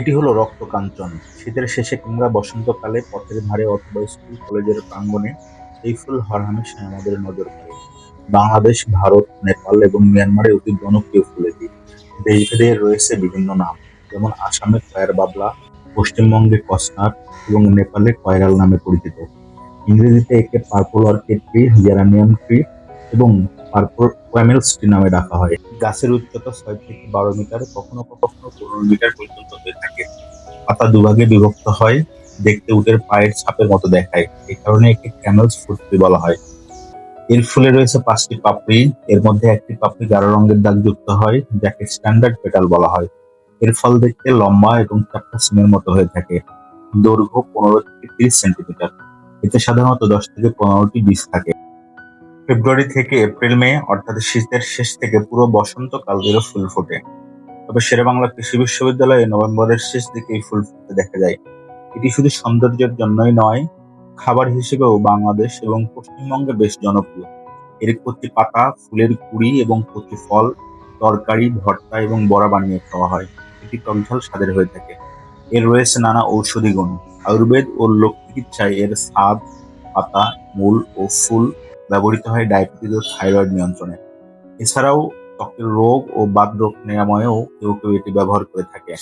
এটি হলো রক্তকাঞ্চন। শীতের শেষে কিংবা বসন্তকালে পথের ধারে অথবা স্কুল, কলেজের প্রাঙ্গণে এই ফুল হরহামেশাই আমাদের নজর কাড়ে বাংলাদেশ, ভারত, নেপাল এবং মিয়ানমারে অতি জনপ্রিয় ফুল এটি দেশভেদে রয়েছে বিভিন্ন নাম, যেমন আসামে কয়ার বাবলা, পশ্চিমবঙ্গে কসনার এবং নেপালে কয়রাল নামে পরিচিত। ইংরেজিতে একে purple orchid tree geranium tree এবং পার্পল কোয়ামেলস ট্রি নামে ডাকা হয়। গাছের উচ্চতা ছয় থেকে বারো মিটার, কখনো কখনো পনেরো মিটার পর্যন্ত হয়ে থাকে। পাতা দুভাগে বিভক্ত হয়, দেখতে উটের পায়ের ছাপের মতো দেখায়। এ কারণে একে ক্যামেলস ফুড ট্রি বলা হয়। এর ফুলে রয়েছে পাঁচটি পাপড়ি, এর মধ্যে একটি পাপড়ি গাঢ় রঙের দাগ যুক্ত হয়, যাকে স্ট্যান্ডার্ড পেটাল বলা হয়। এর ফল দেখতে লম্বা এবং চারটা সিমের মতো হয়ে থাকে। দৈর্ঘ্য পনেরো থেকে তিরিশ সেন্টিমিটার। এতে সাধারণত দশ থেকে পনেরোটি বীজ থাকে। ফেব্রুয়ারি থেকে এপ্রিল, মে, অর্থাৎ শীতের শেষ থেকে পুরো বসন্তকাল ধরে ফুল ফোটে। তবে শেরেবাংলা কৃষি বিশ্ববিদ্যালয়ে নভেম্বরের শেষ দিকে এই ফুল ফুটতে দেখা যায়। এটি শুধু সৌন্দর্যের জন্যই নয়, খাবার হিসেবেও বাংলাদেশ এবং পশ্চিমবঙ্গে বেশ জনপ্রিয়। এর প্রতি পাতা ফুলের কুড়ি এবং প্রতি ফল, তরকারি, ভর্তা এবং বড়া বানিয়ে খাওয়া হয়। এটি টকঝাল স্বাদের হয়ে থাকে। এর রয়েছে নানা ঔষধি গুণ। আয়ুর্বেদ ও লোক চিকিৎসায় এর স্বাদ, পাতা, মূল ও ফুল ব্যবহৃত হয় ডায়াবেটিস ও থাইরয়েড নিয়ন্ত্রণে। এছাড়াও ত্বকের রোগ ও বাত রোগ নিরাময়েও কেউ কেউ এটি ব্যবহার করে থাকে।